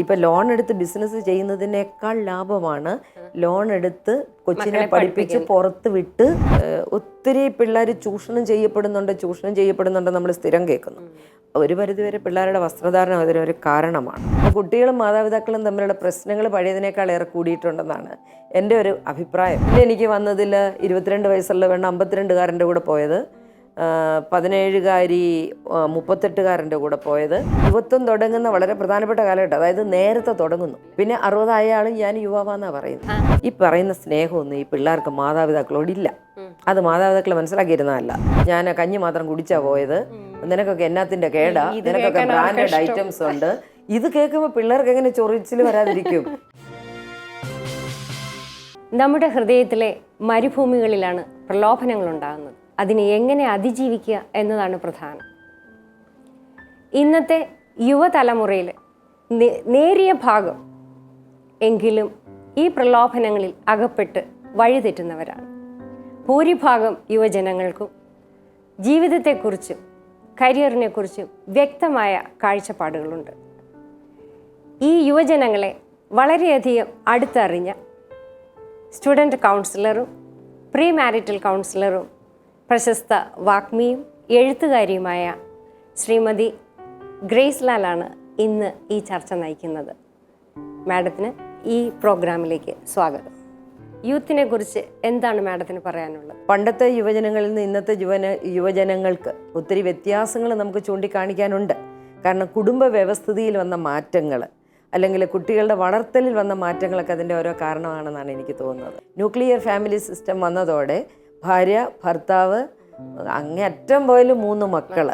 ഇപ്പൊ ലോൺ എടുത്ത് ബിസിനസ് ചെയ്യുന്നതിനേക്കാൾ ലാഭമാണ്. ലോൺ എടുത്ത് കൊച്ചിനെ പഠിപ്പിച്ച് പുറത്ത് വിട്ട് ഒത്തിരി പിള്ളേർ ചൂഷണം ചെയ്യപ്പെടുന്നുണ്ട് ചൂഷണം ചെയ്യപ്പെടുന്നുണ്ട് നമ്മൾ സ്ഥിരം കേൾക്കുന്നു. ഒരു പരിധിവരെ പിള്ളേരുടെ വസ്ത്രധാരണം അതിനൊരു കാരണമാണ്. കുട്ടികളും മാതാപിതാക്കളും തമ്മിലുള്ള പ്രശ്നങ്ങൾ പഴയതിനേക്കാൾ ഏറെ കൂടിയിട്ടുണ്ടെന്നാണ് എന്റെ ഒരു അഭിപ്രായം. പിന്നെ എനിക്ക് വന്നതിൽ ഇരുപത്തിരണ്ട് വയസ്സുള്ള വേണ്ട അമ്പത്തിരണ്ടുകാരന്റെ കൂടെ പോയത്. പതിനേഴുകാരി മുപ്പത്തെട്ടുകാരന്റെ കൂടെ പോയത്. യുവത്വം തുടങ്ങുന്ന വളരെ പ്രധാനപ്പെട്ട കാലഘട്ടം. അതായത് നേരത്തെ തുടങ്ങുന്നു. പിന്നെ അറുപതായ ആളും ഞാൻ യുവാവാന്നാ പറയുന്നത്. ഈ പറയുന്ന സ്നേഹമൊന്നും ഈ പിള്ളേർക്ക് മാതാപിതാക്കളോടില്ല അത് മാതാപിതാക്കൾ മനസ്സിലാക്കിയിരുന്നതല്ല. ഞാൻ കഞ്ഞി മാത്രം കുടിച്ചാ പോയത്. നിനക്കൊക്കെ എന്നാത്തിന്റെ കേടാ? നിനക്കൊക്കെ ബ്രാൻഡഡ് ഐറ്റംസ് ഉണ്ട്. ഇത് കേൾക്കുമ്പോൾ പിള്ളേർക്ക് എങ്ങനെ ചൊറിച്ചിൽ വരാതിരിക്കും? നമ്മുടെ ഹൃദയത്തിലെ മരുഭൂമികളിലാണ് പ്രലോഭനങ്ങൾ ഉണ്ടാകുന്നത് അതിനെ എങ്ങനെ അതിജീവിക്കുക എന്നതാണ് പ്രധാനം. ഇന്നത്തെ യുവതലമുറയിൽ നേരിയ ഭാഗം എങ്കിലും ഈ പ്രലോഭനങ്ങളിൽ അകപ്പെട്ട് വഴിതെറ്റുന്നവരാണ്. ഭൂരിഭാഗം യുവജനങ്ങൾക്കും ജീവിതത്തെക്കുറിച്ചും കരിയറിനെക്കുറിച്ചും വ്യക്തമായ കാഴ്ചപ്പാടുകളുണ്ട്. ഈ യുവജനങ്ങളെ വളരെയധികം അടുത്തറിഞ്ഞ സ്റ്റുഡന്റ് കൗൺസിലറും പ്രീ മാരിറ്റൽ കൗൺസിലറും പ്രശസ്ത വാഗ്മിയും എഴുത്തുകാരിയുമായ ശ്രീമതി ഗ്രേസ് ലാലാണ് ഇന്ന് ഈ ചർച്ച നയിക്കുന്നത്. മാഡത്തിന് ഈ പ്രോഗ്രാമിലേക്ക് സ്വാഗതം. യൂത്തിനെ കുറിച്ച് എന്താണ് മാഡത്തിന് പറയാനുള്ളത്? പണ്ടത്തെ യുവജനങ്ങളിൽ നിന്ന് ഇന്നത്തെ യുവന യുവജനങ്ങൾക്ക് ഒത്തിരി വ്യത്യാസങ്ങൾ നമുക്ക് ചൂണ്ടിക്കാണിക്കാനുണ്ട്. കാരണം കുടുംബ വ്യവസ്ഥിതിയിൽ വന്ന മാറ്റങ്ങൾ അല്ലെങ്കിൽ കുട്ടികളുടെ വളർത്തലിൽ വന്ന മാറ്റങ്ങളൊക്കെ അതിന്റെ ഓരോ കാരണമാണെന്നാണ് എനിക്ക് തോന്നുന്നത്. ന്യൂക്ലിയർ ഫാമിലി സിസ്റ്റം വന്നതോടെ ഭാര്യ ഭർത്താവ് അങ്ങേയറ്റം പോയാലും മൂന്ന് മക്കൾ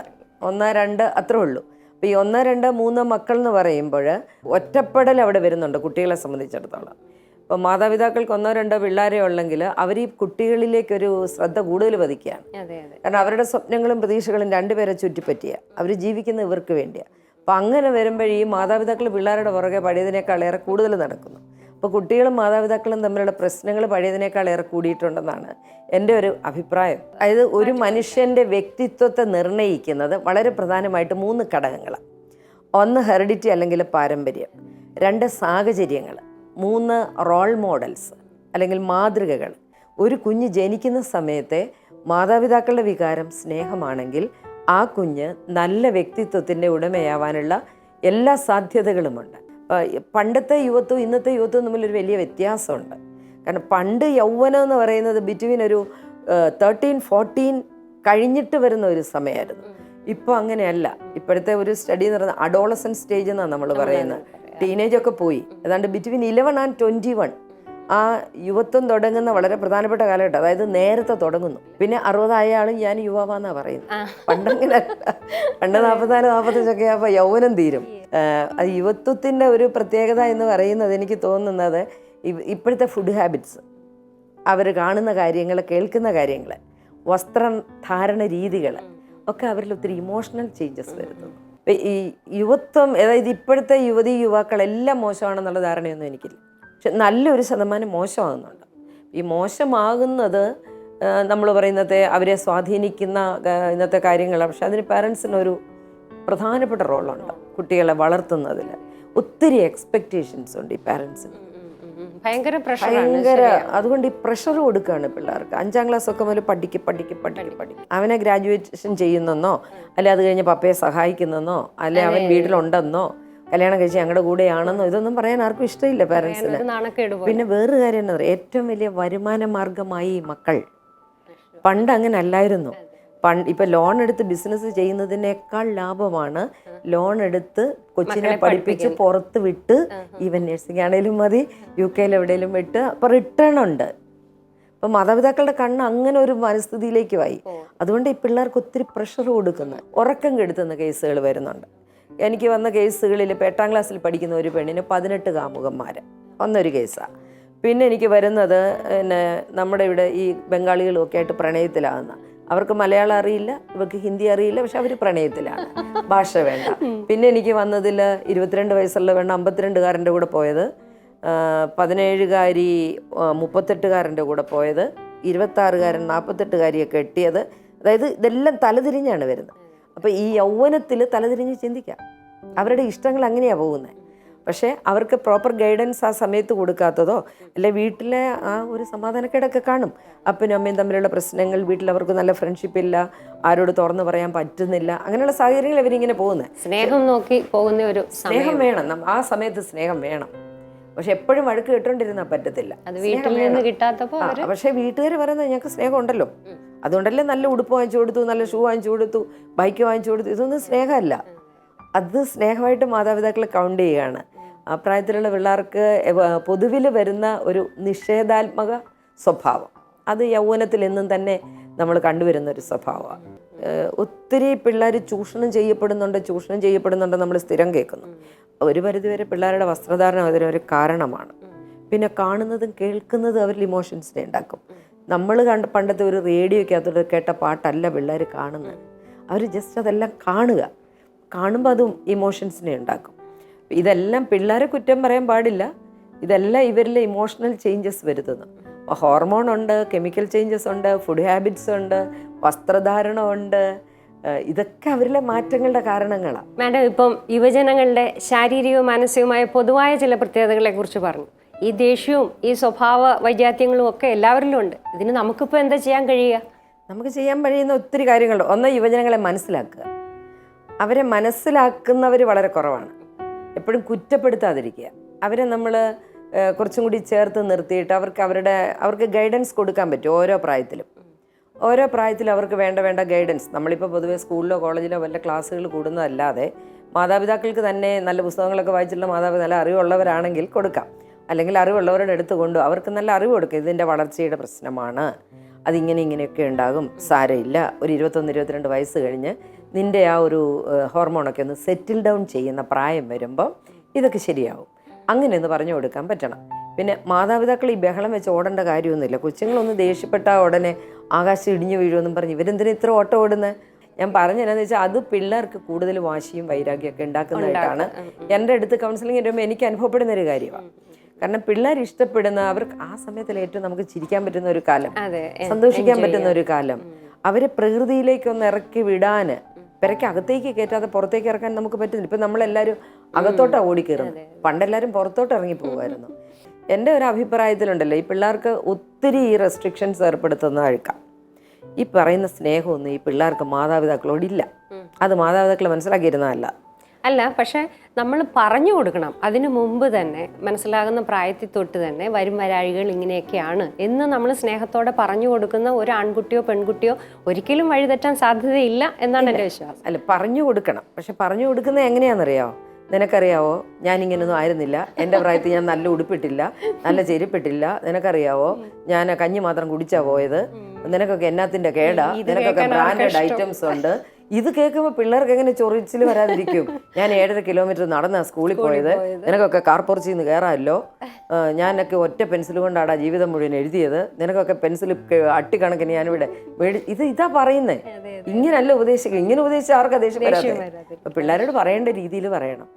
ഒന്ന് രണ്ട് അത്രേ ഉള്ളൂ. അപ്പോൾ ഈ ഒന്ന് രണ്ട് മൂന്ന് മക്കൾ എന്ന് പറയുമ്പോൾ ഒറ്റപ്പെടൽ അവിടെ വരുന്നുണ്ട് കുട്ടികളെ സംബന്ധിച്ചിടത്തോളം. ഇപ്പോൾ മാതാപിതാക്കൾക്ക് ഒന്നോ രണ്ടോ പിള്ളേരെ ഉള്ളെങ്കിൽ അവർ ഈ കുട്ടികളിലേക്കൊരു ശ്രദ്ധ കൂടുതൽ പതിക്കുകയാണ്. കാരണം അവരുടെ സ്വപ്നങ്ങളും പ്രതീക്ഷകളും രണ്ടുപേരെ ചുറ്റിപ്പറ്റിയ അവർ ജീവിക്കുന്ന ഇവർക്ക് വേണ്ടിയാണ് അപ്പം അങ്ങനെ വരുമ്പോൾ ഈ മാതാപിതാക്കൾ പിള്ളേരുടെ പുറകെ പഴയതിനേക്കാൾ ഏറെ കൂടുതൽ നടക്കുന്നു. അപ്പോൾ കുട്ടികളും മാതാപിതാക്കളും തമ്മിലുള്ള പ്രശ്നങ്ങൾ പഴയതിനേക്കാൾ ഏറെ കൂടിയിട്ടുണ്ടെന്നാണ് എന്റെ ഒരു അഭിപ്രായം. അതായത് ഒരു മനുഷ്യന്റെ വ്യക്തിത്വത്തെ നിർണയിക്കുന്നത് വളരെ പ്രധാനമായിട്ട് മൂന്ന് ഘടകങ്ങൾ ഒന്ന് ഹെറിഡിറ്റി അല്ലെങ്കിൽ പാരമ്പര്യം. രണ്ട് സാഹചര്യങ്ങൾ. മൂന്ന് റോൾ മോഡൽസ് അല്ലെങ്കിൽ മാതൃകകൾ. ഒരു കുഞ്ഞ് ജനിക്കുന്ന സമയത്തെ മാതാപിതാക്കളുടെ വികാരം സ്നേഹമാണെങ്കിൽ ആ കുഞ്ഞ് നല്ല വ്യക്തിത്വത്തിന്റെ ഉടമയാവാനുള്ള എല്ലാ സാധ്യതകളുമുണ്ട്. പണ്ടത്തെ യുവത്വം ഇന്നത്തെ യുവത്വം തമ്മിലൊരു വലിയ വ്യത്യാസമുണ്ട്. കാരണം പണ്ട് യൗവനം എന്ന് പറയുന്നത് ബിറ്റ്വീൻ ഒരു തേർട്ടീൻ ഫോർട്ടീൻ കഴിഞ്ഞിട്ട് വരുന്ന ഒരു സമയമായിരുന്നു. ഇപ്പോൾ അങ്ങനെയല്ല. ഇപ്പോഴത്തെ ഒരു സ്റ്റഡി എന്ന് പറയുന്നത് അഡോളസൻ സ്റ്റേജ് എന്നാണ് നമ്മൾ പറയുന്നത്. ടീനേജ് ഒക്കെ പോയി. ഏതാണ്ട് between eleven and twenty one ആ യുവത്വം തുടങ്ങുന്ന വളരെ പ്രധാനപ്പെട്ട കാലഘട്ടം. അതായത് നേരത്തെ തുടങ്ങുന്നു. പിന്നെ അറുപതായ ആളും ഞാൻ യുവാവാന്നാ പറയുന്നത്. പണ്ടങ്ങനെ. പണ്ട് നാൽപ്പത്തിനാല് നാൽപ്പത്തഞ്ചൊക്കെ ആകുമ്പോൾ യൗവനം തീരും. യുവത്വത്തിന്റെ ഒരു പ്രത്യേകത എന്ന് പറയുന്നത് എനിക്ക് തോന്നുന്നത് ഇപ്പോഴത്തെ ഫുഡ് ഹാബിറ്റ്സ് അവർ കാണുന്ന കാര്യങ്ങൾ കേൾക്കുന്ന കാര്യങ്ങൾ വസ്ത്രം ധാരണ രീതികൾ ഒക്കെ അവരിൽ ഒത്തിരി ഇമോഷണൽ ചേഞ്ചസ് വരുന്നു. ഈ യുവത്വം അതായത് ഇപ്പോഴത്തെ യുവതി യുവാക്കളെല്ലാം മോശമാണെന്നുള്ള ധാരണയൊന്നും എനിക്കില്ല. പക്ഷെ നല്ലൊരു ശതമാനം മോശമാകുന്നുണ്ട്. ഈ മോശമാകുന്നത് നമ്മൾ പറയുന്നത്തെ അവരെ സ്വാധീനിക്കുന്ന ഇന്നത്തെ കാര്യങ്ങളാണ്. പക്ഷെ അതിന് പാരൻസിനൊരു പ്രധാനപ്പെട്ട റോളുണ്ട് കുട്ടികളെ വളർത്തുന്നതിൽ ഒത്തിരി എക്സ്പെക്റ്റേഷൻസ് ഉണ്ട് ഈ പാരൻസിന് ഭയങ്കര ഭയങ്കര അതുകൊണ്ട് ഈ പ്രഷർ കൊടുക്കുകയാണ് പിള്ളേർക്ക്. അഞ്ചാം ക്ലാസ് ഒക്കെ മുതൽ പഠിക്ക് പഠിക്ക് പഠിക്ക് പഠിക്ക്. അവനെ ഗ്രാജുവേഷൻ ചെയ്യുന്നെന്നോ അല്ലെ അത് കഴിഞ്ഞ് പപ്പയെ സഹായിക്കുന്നെന്നോ അല്ലെ അവൻ വീട്ടിലുണ്ടെന്നോ കല്യാണം കഴിച്ച് ഞങ്ങളുടെ കൂടെയാണെന്നോ ഇതൊന്നും പറയാൻ ആർക്കും ഇഷ്ടമില്ല പാരൻസിന് പിന്നെ വേറൊരു കാര്യം എന്താ പറയുക ഏറ്റവും വലിയ വരുമാന മാർഗമായി മക്കൾ. പണ്ട് അങ്ങനെ അല്ലായിരുന്നു. പണ്ട് ഇപ്പൊ ലോൺ എടുത്ത് ബിസിനസ് ചെയ്യുന്നതിനേക്കാൾ ലാഭമാണ്. ലോൺ എടുത്ത് കൊച്ചിനെ പഠിപ്പിച്ച് പുറത്ത് വിട്ട് ഈവൻ നഴ്സിംഗ് ആണെങ്കിലും മതി യു കെയിൽ എവിടെയെങ്കിലും വിട്ട് അപ്പൊ റിട്ടേൺ ഉണ്ട്. അപ്പം മാതാപിതാക്കളുടെ കണ്ണ് അങ്ങനെ ഒരു മനസ്ഥിതിയിലേക്ക് ആയി. അതുകൊണ്ട് ഈ പിള്ളേർക്ക് ഒത്തിരി പ്രഷർ കൊടുക്കുന്നു. ഉറക്കം കെടുത്തുന്ന കേസുകൾ വരുന്നുണ്ട്. എനിക്ക് വന്ന കേസുകളിൽ ഇപ്പോൾ എട്ടാം ക്ലാസ്സിൽ പഠിക്കുന്ന ഒരു പെണ്ണിന് പതിനെട്ട് കാമുകന്മാർ വന്നൊരു കേസാണ് പിന്നെ എനിക്ക് വരുന്നത് പിന്നെ നമ്മുടെ ഇവിടെ ഈ ബംഗാളികളും ഒക്കെ ആയിട്ട് പ്രണയത്തിലാകുന്ന അവർക്ക് മലയാളം അറിയില്ല ഇവർക്ക് ഹിന്ദി അറിയില്ല പക്ഷെ അവർ പ്രണയത്തിലാണ്. ഭാഷ വേണ്ട. പിന്നെ എനിക്ക് വന്നതിൽ ഇരുപത്തിരണ്ട് വയസ്സുള്ള വേണ്ട അമ്പത്തിരണ്ടുകാരന്റെ കൂടെ പോയത്. പതിനേഴുകാരി മുപ്പത്തെട്ടുകാരന്റെ കൂടെ പോയത്. ഇരുപത്താറുകാരൻ നാൽപ്പത്തെട്ടുകാരിയെ കെട്ടിയത്. അതായത് ഇതെല്ലാം തലതിരിഞ്ഞാണ് വരുന്നത്. അപ്പോൾ ഈ യൗവനത്തിൽ തലതിരിഞ്ഞ് ചിന്തിക്കാം. അവരുടെ ഇഷ്ടങ്ങൾ അങ്ങനെയാണ് പോകുന്നത് പക്ഷേ അവർക്ക് പ്രോപ്പർ ഗൈഡൻസ് ആ സമയത്ത് കൊടുക്കാത്തതോ അല്ലെ വീട്ടിലെ ആ ഒരു സമാധാനക്കേടൊക്കെ കാണും. അപ്പനും അമ്മയും തമ്മിലുള്ള പ്രശ്നങ്ങൾ വീട്ടിൽ അവർക്ക് നല്ല ഫ്രണ്ട്ഷിപ്പ് ഇല്ല ആരോട് തുറന്നു പറയാൻ പറ്റുന്നില്ല അങ്ങനെയുള്ള സാഹചര്യങ്ങൾ ഇവരിങ്ങനെ പോകുന്നത്. സ്നേഹം നോക്കി പോകുന്ന ഒരു സ്നേഹം വേണം ആ സമയത്ത് സ്നേഹം വേണം. പക്ഷെ എപ്പോഴും വഴക്ക് കേട്ടോണ്ടിരുന്നാൽ പറ്റത്തില്ല. പക്ഷെ വീട്ടുകാർ പറയുന്നത് ഞങ്ങൾക്ക് സ്നേഹം ഉണ്ടല്ലോ അതുകൊണ്ടല്ലേ നല്ല ഉടുപ്പ് വാങ്ങിച്ചു കൊടുത്തു നല്ല ഷൂ വാങ്ങിച്ചു കൊടുത്തു ബൈക്ക് വാങ്ങിച്ചു കൊടുത്തു ഇതൊന്നും സ്നേഹമല്ല. അത് സ്നേഹമായിട്ട് മാതാപിതാക്കൾ കൗണ്ട് ചെയ്യുകയാണ്. ആ പ്രായത്തിലുള്ള പിള്ളേർക്ക് പൊതുവിൽ വരുന്ന ഒരു നിഷേധാത്മക സ്വഭാവം. അത് യൗവനത്തിൽ എന്നും തന്നെ നമ്മൾ കണ്ടുവരുന്ന ഒരു സ്വഭാവമാണ്. ഒത്തിരി പിള്ളേർ ചൂഷണം ചെയ്യപ്പെടുന്നുണ്ട് ചൂഷണം ചെയ്യപ്പെടുന്നുണ്ട് നമ്മൾ സ്ഥിരം കേൾക്കുന്നു. ഒരു പരിധിവരെ പിള്ളേരുടെ വസ്ത്രധാരണം അതിനൊരു കാരണമാണ്. പിന്നെ കാണുന്നതും കേൾക്കുന്നതും അവരിൽ ഇമോഷൻസിനെ ഉണ്ടാക്കും. നമ്മൾ കണ്ട പണ്ടത്തെ ഒരു റേഡിയോയ്ക്കകത്തോട്ട് കേട്ട പാട്ടല്ല പിള്ളേർ കാണുന്നത്. അവർ ജസ്റ്റ് അതെല്ലാം കാണുക. കാണുമ്പോൾ അതും ഇമോഷൻസിനെ ഉണ്ടാക്കും. ഇതെല്ലാം പിള്ളേരെ കുറ്റം പറയാൻ പാടില്ല. ഇതെല്ലാം ഇവരിലെ ഇമോഷണൽ ചേഞ്ചസ് വരുത്തുന്നു. ഹോർമോൺ ഉണ്ട് കെമിക്കൽ ചേഞ്ചസ് ഉണ്ട് ഫുഡ് ഹാബിറ്റ്സ് ഉണ്ട് വസ്ത്രധാരണം ഉണ്ട്. ഇതൊക്കെ അവരിലെ മാറ്റങ്ങളുടെ കാരണങ്ങളാണ് മാഡം ഇപ്പം യുവജനങ്ങളുടെ ശാരീരികവും മാനസികവുമായ പൊതുവായ ചില പ്രത്യേകതകളെ കുറിച്ച് പറഞ്ഞു. ഈ ദേഷ്യവും ഈ സ്വഭാവ വൈജാത്യങ്ങളും ഒക്കെ എല്ലാവരിലും ഉണ്ട്. ഇതിന് നമുക്കിപ്പോൾ എന്താ ചെയ്യാൻ കഴിയുക? നമുക്ക് ചെയ്യാൻ കഴിയുന്ന ഒത്തിരി കാര്യങ്ങളുണ്ട്. ഒന്ന് യുവജനങ്ങളെ മനസ്സിലാക്കുക. അവരെ മനസ്സിലാക്കുന്നവർ വളരെ കുറവാണ്. എപ്പോഴും കുറ്റപ്പെടുത്താതിരിക്കുക. അവരെ നമ്മൾ കുറച്ചും കൂടി ചേർത്ത് നിർത്തിയിട്ട് അവർക്ക് അവരുടെ അവർക്ക് ഗൈഡൻസ് കൊടുക്കാൻ പറ്റും ഓരോ പ്രായത്തിലും. ഓരോ പ്രായത്തിലും അവർക്ക് വേണ്ട വേണ്ട ഗൈഡൻസ് നമ്മളിപ്പോൾ പൊതുവേ സ്കൂളിലോ കോളേജിലോ വല്ല ക്ലാസ്സുകൾ കൂടുന്നതല്ലാതെ മാതാപിതാക്കൾക്ക് തന്നെ നല്ല പുസ്തകങ്ങളൊക്കെ വായിച്ചിട്ടുള്ള മാതാപിതാ നല്ല അറിവുള്ളവരാണെങ്കിൽ കൊടുക്കാം. അല്ലെങ്കിൽ അറിവുള്ളവരുടെ അടുത്ത് കൊണ്ടു അവർക്ക് നല്ല അറിവ് കൊടുക്കുക ഇതിന്റെ വളർച്ചയുടെ പ്രശ്നമാണ്. അതിങ്ങനെ ഇങ്ങനെയൊക്കെ ഉണ്ടാകും. സാരമില്ല. ഒരു ഇരുപത്തൊന്ന് ഇരുപത്തിരണ്ട് വയസ്സ് കഴിഞ്ഞ് നിന്റെ ആ ഒരു ഹോർമോണൊക്കെ ഒന്ന് സെറ്റിൽ ഡൗൺ ചെയ്യുന്ന പ്രായം വരുമ്പം ഇതൊക്കെ ശരിയാവും. അങ്ങനെ ഒന്ന് പറഞ്ഞു കൊടുക്കാൻ പറ്റണം. പിന്നെ മാതാപിതാക്കൾ ഈ ബഹളം വെച്ച് ഓടേണ്ട കാര്യമൊന്നുമില്ല. കൊച്ചുങ്ങളൊന്ന് ദേഷ്യപ്പെട്ട ഉടനെ ആകാശം ഇടിഞ്ഞു വീഴുമെന്നും പറഞ്ഞ് ഇവരെന്തിനാ ഇത്ര ഓട്ടം ഓടുന്നത് ഞാൻ പറഞ്ഞതെന്നു വെച്ചാൽ അത് പിള്ളേർക്ക് കൂടുതൽ വാശിയും വൈരാഗ്യമൊക്കെ ഉണ്ടാക്കുന്നതായിട്ടാണ് എന്റെ അടുത്ത് കൗൺസിലിംഗ് വരുമ്പോൾ എനിക്ക് അനുഭവപ്പെടുന്ന ഒരു കാര്യമാണ് കാരണം പിള്ളേർ ഇഷ്ടപ്പെടുന്ന അവർക്ക് ആ സമയത്തിൽ ഏറ്റവും നമുക്ക് ചിരിക്കാൻ പറ്റുന്ന ഒരു കാലം സന്തോഷിക്കാൻ പറ്റുന്ന ഒരു കാലം അവരെ പ്രകൃതിയിലേക്കൊന്ന് ഇറക്കി വിടാന് പെരയ്ക്ക് അകത്തേക്ക് കയറ്റാതെ പുറത്തേക്ക് ഇറക്കാൻ നമുക്ക് പറ്റുന്നില്ല. ഇപ്പം നമ്മളെല്ലാവരും അകത്തോട്ടാണ് ഓടിക്കയറുന്നത് പണ്ടെല്ലാവരും പുറത്തോട്ട് ഇറങ്ങി പോകുമായിരുന്നു. എന്റെ ഒരു അഭിപ്രായത്തിലുണ്ടല്ലോ ഈ പിള്ളേർക്ക് ഒത്തിരി ഈ റെസ്ട്രിക്ഷൻസ് ഏർപ്പെടുത്തുന്ന അഴുക്കാം ഈ പറയുന്ന സ്നേഹമൊന്നും ഈ പിള്ളേർക്ക് മാതാപിതാക്കളോടില്ല. അത് മാതാപിതാക്കൾ മനസ്സിലാക്കിയിരുന്നതല്ല. അല്ല പക്ഷെ നമ്മൾ പറഞ്ഞു കൊടുക്കണം. അതിനു മുമ്പ് തന്നെ മനസ്സിലാകുന്ന പ്രായത്തിൽ തൊട്ട് തന്നെ വരും വരാഴികൾ ഇങ്ങനെയൊക്കെയാണ് എന്ന് നമ്മൾ സ്നേഹത്തോടെ പറഞ്ഞു കൊടുക്കുന്ന ഒരു ആൺകുട്ടിയോ പെൺകുട്ടിയോ ഒരിക്കലും വഴിതെറ്റാൻ സാധ്യതയില്ല എന്നാണ് എന്റെ വിശ്വാസം. അല്ല പറഞ്ഞു കൊടുക്കണം. പക്ഷെ പറഞ്ഞു കൊടുക്കുന്നത് എങ്ങനെയാണെന്നറിയാമോ നിനക്കറിയാവോ? ഞാൻ ഇങ്ങനൊന്നും ആയിരുന്നില്ല. എന്റെ പ്രായത്തിൽ ഞാൻ നല്ല ഉടുപ്പിട്ടില്ല നല്ല ചെരുപ്പിട്ടില്ല. നിനക്കറിയാവോ? ഞാൻ കഞ്ഞി മാത്രം കുടിച്ചാ പോയത്. നിനക്കൊക്കെ എന്നാത്തിന്റെ കേടാ. നിനക്കൊക്കെ ബ്രാൻഡഡ് ഐറ്റംസ് ഉണ്ട്. ഇത് കേൾക്കുമ്പോൾ പിള്ളേർക്ക് എങ്ങനെ ചൊറിച്ചിൽ വരാതിരിക്കും? ഞാൻ ഏഴര കിലോമീറ്റർ നടന്ന സ്കൂളിൽ പോയത്. നിനക്കൊക്കെ കാർപ്പുറച്ചിൽ നിന്ന് കയറാമല്ലോ ഞാനൊക്കെ ഒറ്റ പെൻസിൽ കൊണ്ടാടാ ജീവിതം മുഴുവൻ എഴുതിയത്. നിനക്കൊക്കെ പെൻസിൽ അട്ടിക്കണക്കിന് ഞാനിവിടെ ഇത് ഇതാ പറയുന്നേ. ഇങ്ങനല്ല ഉപദേശിക്കും ഇങ്ങനെ ഉപദേശിച്ച ആർക്കാ ദേഷ്യം വരാതെ പിള്ളേരോട് പറയേണ്ട രീതിയിൽ പറയണം.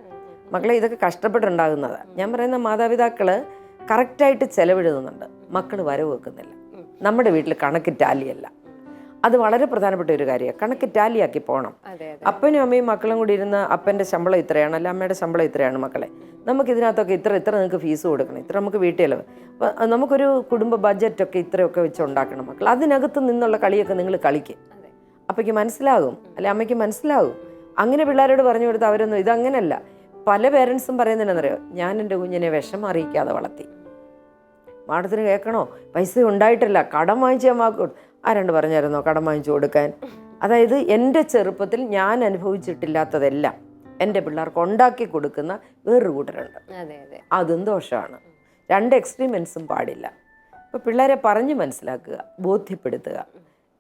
മക്കളെ ഇതൊക്കെ കഷ്ടപ്പെട്ടുണ്ടാകുന്നതാണ് ഞാൻ പറയുന്ന മാതാപിതാക്കൾ കറക്റ്റായിട്ട് ചെലവിടുന്നുണ്ട്. മക്കൾ വരവ് വെക്കുന്നില്ല. നമ്മുടെ വീട്ടിൽ കണക്ക് ടാലിയല്ല അത് വളരെ പ്രധാനപ്പെട്ട ഒരു കാര്യമാണ്. കണക്ക് ടാലിയാക്കി പോകണം. അപ്പനും അമ്മയും മക്കളും കൂടി ഇരുന്ന് അപ്പന്റെ ശമ്പളം ഇത്രയാണ് അല്ല അമ്മയുടെ ശമ്പളം ഇത്രയാണ് മക്കളെ. നമുക്ക് ഇതിനകത്തൊക്കെ ഇത്ര ഇത്ര നിങ്ങൾക്ക് ഫീസ് കൊടുക്കണം. ഇത്ര നമുക്ക് വീട്ടിൽ ചെലവ്. നമുക്കൊരു കുടുംബ ബഡ്ജറ്റൊക്കെ ഇത്രയൊക്കെ വെച്ച് ഉണ്ടാക്കണം മക്കൾ അതിനകത്ത് നിന്നുള്ള കളിയൊക്കെ നിങ്ങൾ കളിക്കുക അപ്പയ്ക്ക് മനസ്സിലാകും അല്ലെ അമ്മയ്ക്ക് മനസ്സിലാകും. അങ്ങനെ പിള്ളേരോട് പറഞ്ഞു കൊടുത്ത് അവരൊന്നും ഇതങ്ങനല്ല. പല പേരൻസും പറയുന്നതിനെന്നറിയോ ഞാൻ എന്റെ കുഞ്ഞിനെ വിഷം അറിയിക്കാതെ വളർത്തി. മാഡത്തിന് കേൾക്കണോ? പൈസ ഉണ്ടായിട്ടില്ല. കടം വാങ്ങിച്ചാൽ വാക്ക് ആരാണ്ട് പറഞ്ഞായിരുന്നോ? കടം വാങ്ങിച്ചു കൊടുക്കാൻ. അതായത് എന്റെ ചെറുപ്പത്തിൽ ഞാൻ അനുഭവിച്ചിട്ടില്ലാത്തതെല്ലാം എന്റെ പിള്ളേർക്ക് ഉണ്ടാക്കി കൊടുക്കുന്ന വേറൊരു കൂട്ടരുണ്ട്. അതെ ദോഷമാണ്. രണ്ട് എക്സ്പീരിമെൻസും പാടില്ല. അപ്പോൾ പിള്ളേരെ പറഞ്ഞ് മനസ്സിലാക്കുക ബോധ്യപ്പെടുത്തുക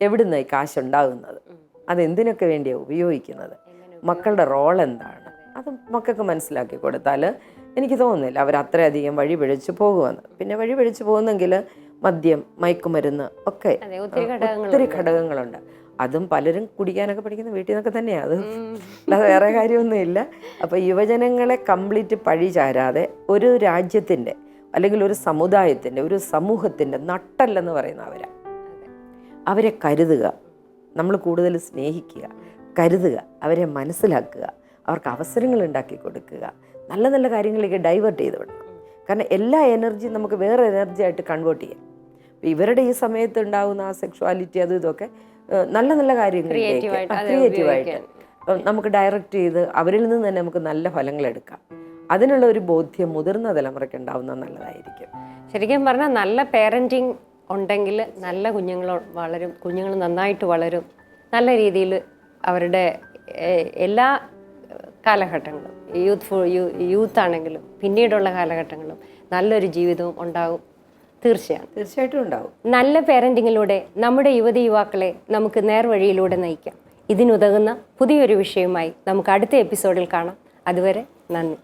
എവിടുന്ന ഈ കാശുണ്ടാകുന്നത് അതെന്തിനൊക്കെ വേണ്ടിയാണ് ഉപയോഗിക്കുന്നത് മക്കളുടെ റോൾ എന്താണ്? അത്. മക്കൾക്ക് മനസ്സിലാക്കി കൊടുത്താൽ എനിക്ക് തോന്നുന്നില്ല അവർ അത്രയധികം വഴി പിഴച്ച് പോകുമെന്ന്. പിന്നെ വഴി പിഴച്ച് പോകുന്നെങ്കിൽ മദ്യം മയക്കുമരുന്ന് ഒക്കെ ഒത്തിരി ഘടകങ്ങളുണ്ട്. അതും പലരും കുടിക്കാനൊക്കെ പഠിക്കുന്ന വീട്ടിൽ നിന്നൊക്കെ തന്നെയാണ് അത് അല്ലാതെ വേറെ കാര്യമൊന്നുമില്ല. അപ്പോൾ യുവജനങ്ങളെ കംപ്ലീറ്റ് പഴി ചാരാതെ ഒരു രാജ്യത്തിന്റെ അല്ലെങ്കിൽ ഒരു സമുദായത്തിന്റെ ഒരു സമൂഹത്തിന്റെ നട്ടല്ലെന്ന് പറയുന്ന അവരാ. അവരെ കരുതുക. നമ്മൾ കൂടുതൽ സ്നേഹിക്കുക. കരുതുക. അവരെ മനസ്സിലാക്കുക. അവർക്ക് അവസരങ്ങൾ ഉണ്ടാക്കി കൊടുക്കുക. നല്ല നല്ല കാര്യങ്ങളിലേക്ക് ഡൈവേർട്ട് ചെയ്ത് വിടണം. കാരണം എല്ലാ എനർജിയും നമുക്ക് വേറെ എനർജി ആയിട്ട് കൺവേർട്ട് ചെയ്യാം. ഇവരുടെ ഈ സമയത്ത് ഉണ്ടാകുന്ന ആ സെക്ഷുവാലിറ്റി അതും ഇതൊക്കെ നല്ല നല്ല അത് ക്രിയേറ്റീവായിട്ട് നമുക്ക് ഡയറക്റ്റ് ചെയ്ത് അവരിൽ നിന്ന് തന്നെ നമുക്ക് നല്ല ഫലങ്ങൾ എടുക്കാം. അതിനുള്ള ഒരു ബോധ്യം മുതിർന്ന തലമുറയ്ക്ക് ഉണ്ടാവുന്ന നല്ലതായിരിക്കും. ശരിക്കും പറഞ്ഞാൽ നല്ല പേരന്റിങ് ഉണ്ടെങ്കിൽ നല്ല കുഞ്ഞുങ്ങൾ വളരും കുഞ്ഞുങ്ങൾ നന്നായിട്ട് വളരും. നല്ല രീതിയിൽ അവരുടെ എല്ലാ കാലഘട്ടങ്ങളും യൂത്ത് യൂത്ത് ആണെങ്കിലും പിന്നീടുള്ള കാലഘട്ടങ്ങളും നല്ലൊരു ജീവിതവും ഉണ്ടാകും. തീർച്ചയാണ് തീർച്ചയായിട്ടും ഉണ്ടാവും. നല്ല പേരന്റിങ്ങിലൂടെ നമ്മുടെ യുവതി യുവാക്കളെ നമുക്ക് നേർവഴിയിലൂടെ നയിക്കാം. ഇതിനുതകുന്ന പുതിയൊരു വിഷയവുമായി നമുക്ക് അടുത്ത എപ്പിസോഡിൽ കാണാം. അതുവരെ നന്ദി.